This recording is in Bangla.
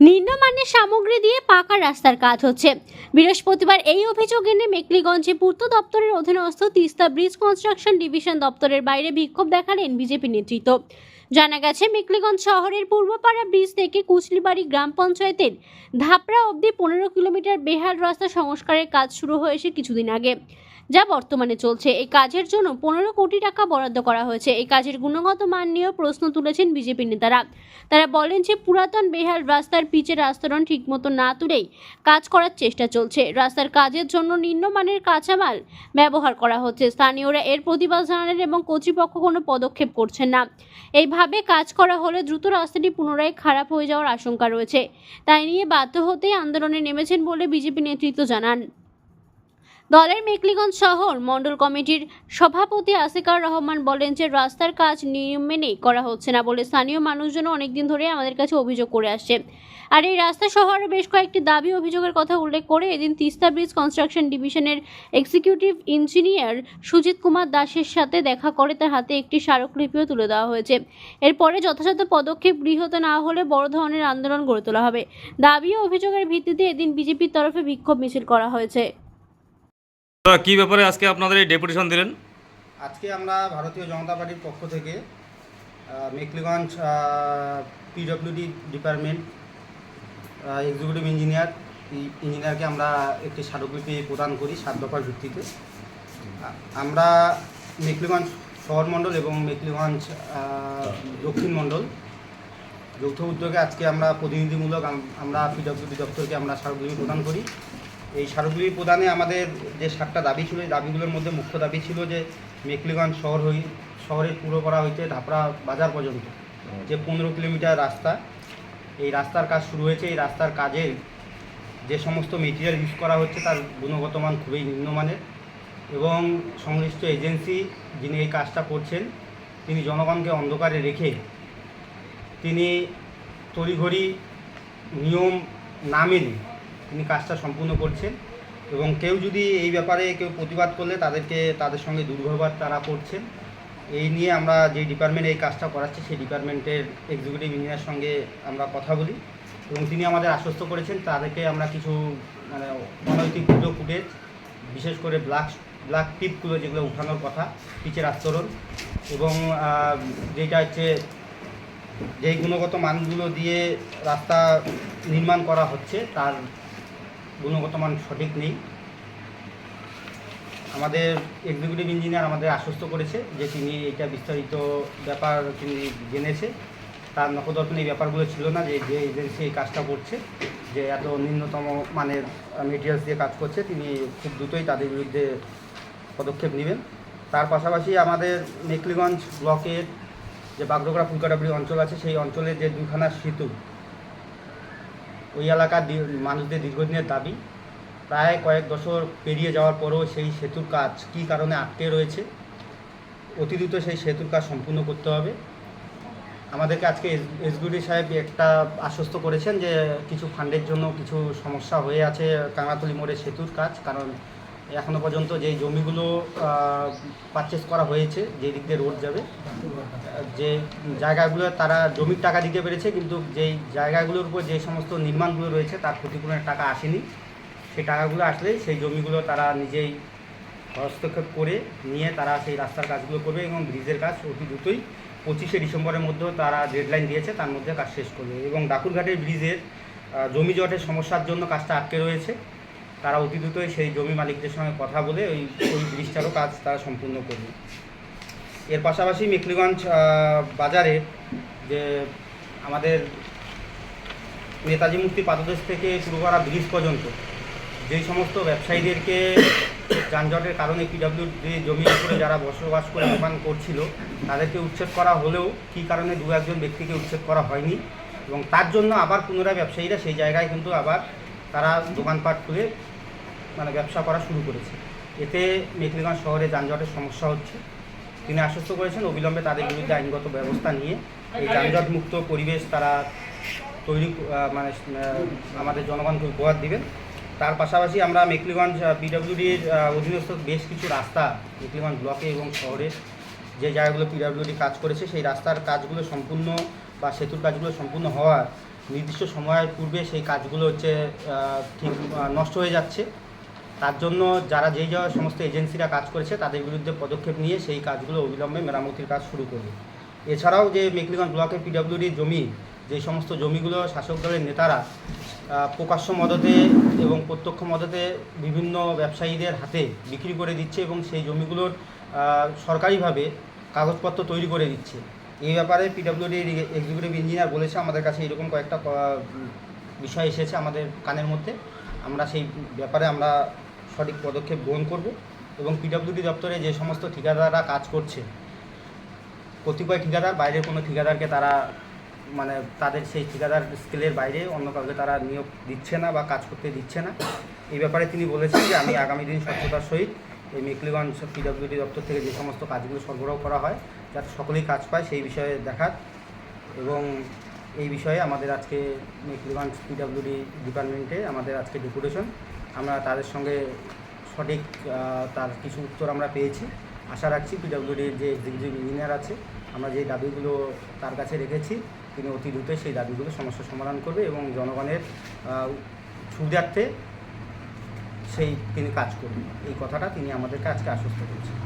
নিম্নমানের সামগ্রী দিয়ে পাকা রাস্তার কাজ হচ্ছে। বৃহস্পতিবার এই অভিযোগ এনে মেকলিগঞ্জে পূর্ত দপ্তরের অধীনস্থ তিস্তা ব্রিজ কনস্ট্রাকশন ডিভিশন দপ্তরের বাইরে বিক্ষোভ দেখালেন বিজেপি নেতৃত্ব। জানা গেছে, মেকলিগঞ্জ শহরের পূর্বপাড়া ব্রিজ থেকে কুচলিবাড়ি গ্রাম পঞ্চায়েতের ধাপড়া অবধি পনেরো কিলোমিটার বেহাল রাস্তা সংস্কারের কাজ শুরু হয়েছে কিছুদিন আগে। যা বর্তমানে চলছে। এই কাজের জন্য পনেরো কোটি টাকা বরাদ্দ করা হয়েছে। এই কাজের গুণগত মান নিয়েও প্রশ্ন তুলেছেন বিজেপি নেতারা। তারা বলেন যে পুরাতন বেহাল রাস্তার পিচের আস্তরণ ঠিকমতো না তুলেই কাজ করার চেষ্টা চলছে। রাস্তার কাজের জন্য নিম্নমানের কাঁচামাল ব্যবহার করা হচ্ছে। স্থানীয়রা এর প্রতিবাদ জানালেন এবং কর্তৃপক্ষ কোনো পদক্ষেপ করছেন না। এইভাবে কাজ করা হলে দ্রুত রাস্তাটি পুনরায় খারাপ হয়ে যাওয়ার আশঙ্কা রয়েছে। তাই নিয়ে বাধ্য হতেই আন্দোলনে নেমেছেন বলে বিজেপি নেতৃত্ব জানান। দলের মেকলিগঞ্জ শহর মণ্ডল কমিটির সভাপতি আসিকার রহমান বলেন যে রাস্তার কাজ নিয়ম মেনে করা হচ্ছে না বলে স্থানীয় মানুষজন অনেকদিন ধরে আমাদের কাছে অভিযোগ করে আসছে। আর এই রাস্তা শহরে বেশ কয়েকটি দাবি অভিযোগের কথা উল্লেখ করে এদিন তিস্তা ব্রিজ কনস্ট্রাকশন ডিভিশনের এক্সিকিউটিভ ইঞ্জিনিয়ার সুজিত কুমার দাসের সাথে দেখা করে তার হাতে একটি স্মারকলিপিও তুলে দেওয়া হয়েছে। এরপরে যথাযথ পদক্ষেপ গৃহীত না হলে বড় ধরনের আন্দোলন গড়ে তোলা হবে। দাবি ও অভিযোগের ভিত্তিতে এদিন বিজেপির তরফে বিক্ষোভ মিছিল করা হয়েছে। কি ব্যাপারে আজকে আপনাদের এই ডেপুটেশন দিলেন? আজকে আমরা ভারতীয় জনতা পার্টির পক্ষ থেকে Mekliganj PWD department executive engineer ইঞ্জিনিয়ারকে আমরা একটি স্মারকলিপি প্রদান করি সাত দফার ভিত্তিতে। আমরা মেকলিগঞ্জ শহর মণ্ডল এবং মেকলিগঞ্জ দক্ষিণ মণ্ডল, যৌথ উদ্যোগে আজকে আমরা প্রতিনিধিমূলক আম- আমরা পিডব্লিউডি দপ্তরকে আমরা স্মারকলিপি প্রদান করি। এই স্মারকলিপি প্রদানে আমাদের যে সাতটা দাবি ছিল, এই দাবিগুলোর মধ্যে মুখ্য দাবি ছিল যে মেকলিগঞ্জ শহর হই, শহরের করা হইতে ধাপড়া বাজার পর্যন্ত যে পনেরো কিলোমিটার রাস্তা, এই রাস্তার কাজ শুরু হয়েছে। এই রাস্তার কাজের যে সমস্ত মেটেরিয়াল ইউজ করা হচ্ছে তার গুণগত মান খুবই নিম্নমানের এবং সংশ্লিষ্ট এজেন্সি যিনি এই কাজটা করছেন, তিনি জনগণকে অন্ধকারে রেখে তিনি তড়িঘড়ি নিয়ম না মেনে তিনি কাজটা সম্পূর্ণ করছেন এবং কেউ যদি এই ব্যাপারে কেউ প্রতিবাদ করলে তাদেরকে তাদের সঙ্গে দুর্ব্যবহার তারা করছেন। এই নিয়ে আমরা যে ডিপার্টমেন্ট এই কাজটা করাচ্ছি, সেই ডিপার্টমেন্টের এক্সিকিউটিভ ইঞ্জিনিয়ার সঙ্গে আমরা কথা বলি এবং তিনি আমাদের আশ্বস্ত করেছেন তাদেরকে আমরা কিছু মানে অনৈতিক ভিডিও ফুটেজ বিশেষ করে ব্ল্যাক ব্ল্যাক টিপগুলো যেগুলো উঠানোর কথা পিচের আস্তরণ এবং যেটা হচ্ছে যেই গুণগত মানগুলো দিয়ে রাস্তা নির্মাণ করা হচ্ছে, তার গুণগত মান সঠিক নেই। আমাদের এক্সিকিউটিভ ইঞ্জিনিয়ার আমাদের আশ্বস্ত করেছে যে তিনি এটা বিস্তারিত ব্যাপার তিনি জেনেছে। তার নকদর্পণে এই ব্যাপারগুলো ছিল না যে যে এজেন্সি এই কাজটা করছে, যে এত নিম্নতম মানের মেটেরিয়ালস দিয়ে কাজ করছে, তিনি খুব দ্রুতই তাদের বিরুদ্ধে পদক্ষেপ নেবেন। তার পাশাপাশি আমাদের মেকলিগঞ্জ ব্লকের যে বাগডোগরা ফুলকাটাবড়ি অঞ্চল আছে, সেই অঞ্চলের যে দুখানা সেতু ওই এলাকার মানুষদের দীর্ঘদিনের দাবি। প্রায় কয়েক বছর পেরিয়ে যাওয়ার পরও সেই সেতুর কাজ কী কারণে আটকে রয়েছে অতি দ্রুত সেই সেতুর কাজ সম্পূর্ণ করতে হবে। আমাদেরকে আজকে এসগুডি সাহেব একটা আশ্বস্ত করেছেন যে কিছু ফান্ডের জন্য কিছু সমস্যা হয়ে আছে কাঙাতলি মোড়ে সেতুর কাজ, কারণ এখনও পর্যন্ত যেই জমিগুলো পারচেস করা হয়েছে, যে দিক দিয়ে রোড যাবে, যে জায়গাগুলো তারা জমির টাকা দিতে পেরেছে, কিন্তু যেই জায়গাগুলোর উপর যে সমস্ত নির্মাণগুলো রয়েছে, তার ক্ষতিপূরণের টাকা আসেনি। সেই টাকাগুলো আসলে সেই জমিগুলো তারা নিজেই হস্তক্ষেপ করে নিয়ে তারা সেই রাস্তার কাজগুলো করবে এবং ব্রিজের কাজ অতি দ্রুতই পঁচিশে ডিসেম্বরের মধ্যেও তারা ডেডলাইন দিয়েছে, তার মধ্যে কাজ শেষ করবে। এবং ডাকুরঘাটের ব্রিজের জমি জটের সমস্যার জন্য কাজটা আটকে রয়েছে। তারা অতি দ্রুতই সেই জমি মালিকদের সঙ্গে কথা বলে ওই ওই ব্রিজটারও কাজ তারা সম্পূর্ণ করবে। এর পাশাপাশি মেখলিগঞ্জ বাজারে যে আমাদের নেতাজি মুক্তি পাদদেশ থেকে শুরু করা ব্রিজ পর্যন্ত যেই সমস্ত ব্যবসায়ীদেরকে যানজটের কারণে পিডব্লিউ জমির উপরে যারা বসবাস করে দোকান করছিল, তাদেরকে উচ্ছেদ করা হলেও কী কারণে দু একজন ব্যক্তিকে উচ্ছেদ করা হয়নি এবং তার জন্য আবার পুনরায় ব্যবসায়ীরা সেই জায়গায় কিন্তু আবার তারা দোকানপাট খুলে মানে ব্যবসা করা শুরু করেছে। এতে মেখলিগঞ্জ শহরে যানজটের সমস্যা হচ্ছে। তিনি আশ্বস্ত করেছেন, অবিলম্বে তাদের বিরুদ্ধে আইনগত ব্যবস্থা নিয়ে এই যানজট মুক্ত পরিবেশ তারা তৈরি মানে আমাদের জনগণকে উপহার দিবেন। তার পাশাপাশি আমরা মেকলিগঞ্জ পিডব্লিউডির অধীনস্থ বেশ কিছু রাস্তা মেকলিগঞ্জ ব্লকে এবং শহরে যে জায়গাগুলো পিডব্লিউডি কাজ করেছে, সেই রাস্তার কাজগুলো সম্পূর্ণ বা সেতুর কাজগুলো সম্পূর্ণ হওয়ার নির্দিষ্ট সময়ের পূর্বে সেই কাজগুলো হচ্ছে ঠিক নষ্ট হয়ে যাচ্ছে। তার জন্য যারা যে যাওয়া সমস্ত এজেন্সিরা কাজ করেছে, তাদের বিরুদ্ধে পদক্ষেপ নিয়ে সেই কাজগুলো অবিলম্বে মেরামতির কাজ শুরু করবে। এছাড়াও যে মেকলিগঞ্জ ব্লকের পিডব্লিউডির জমি, যে সমস্ত জমিগুলো শাসক দলের নেতারা প্রকাশ্য মদতে এবং প্রত্যক্ষ মদতে বিভিন্ন ব্যবসায়ীদের হাতে বিক্রি করে দিচ্ছে এবং সেই জমিগুলোর সরকারিভাবে কাগজপত্র তৈরি করে দিচ্ছে। এই ব্যাপারে পিডব্লিউডির এক্সিকিউটিভ ইঞ্জিনিয়ার বলেছে, আমাদের কাছে এরকম কয়েকটা বিষয় এসেছে আমাদের কানের মধ্যে। আমরা সেই ব্যাপারে আমরা সঠিক পদক্ষেপ গ্রহণ করব এবং পিডব্লিউডি দপ্তরে যে সমস্ত ঠিকাদাররা কাজ করছে, কতিপয় ঠিকাদার, বাইরের কোনো ঠিকাদারকে তারা মানে তাদের সেই ঠিকাদার স্কেলের বাইরে অন্য কাউকে তারা নিয়োগ দিচ্ছে না বা কাজ করতে দিচ্ছে না। এই ব্যাপারে তিনি বলেছেন যে, আমি আগামী দিন স্বচ্ছতার সহিত এই মেকলিগঞ্জ পিডব্লিউডি দপ্তর থেকে যে সমস্ত কাজগুলো সরবরাহ করা হয়, যাতে সকলেই কাজ পায় সেই বিষয়ে দেখার এবং এই বিষয়ে আমাদের আজকে মেকলিগঞ্জ পিডব্লিউডি ডিপার্টমেন্টে আমাদের আজকে ডেপুটেশন আমরা তাদের সঙ্গে সঠিক তার কিছু উত্তর আমরা পেয়েছি। আশা রাখছি পিডব্লিউডির যে এক্সিকিউটিভ ইঞ্জিনিয়ার আছে, আমরা যে দাবিগুলো তার কাছে রেখেছি, তিনি অতি দ্রুত সেই দাবিগুলো সমস্যার সমাধান করবে এবং জনগণের সুবিধার্থে সেই তিনি কাজ করবেন। এই কথাটা তিনি আমাদেরকে আজকে আশ্বস্ত করেছেন।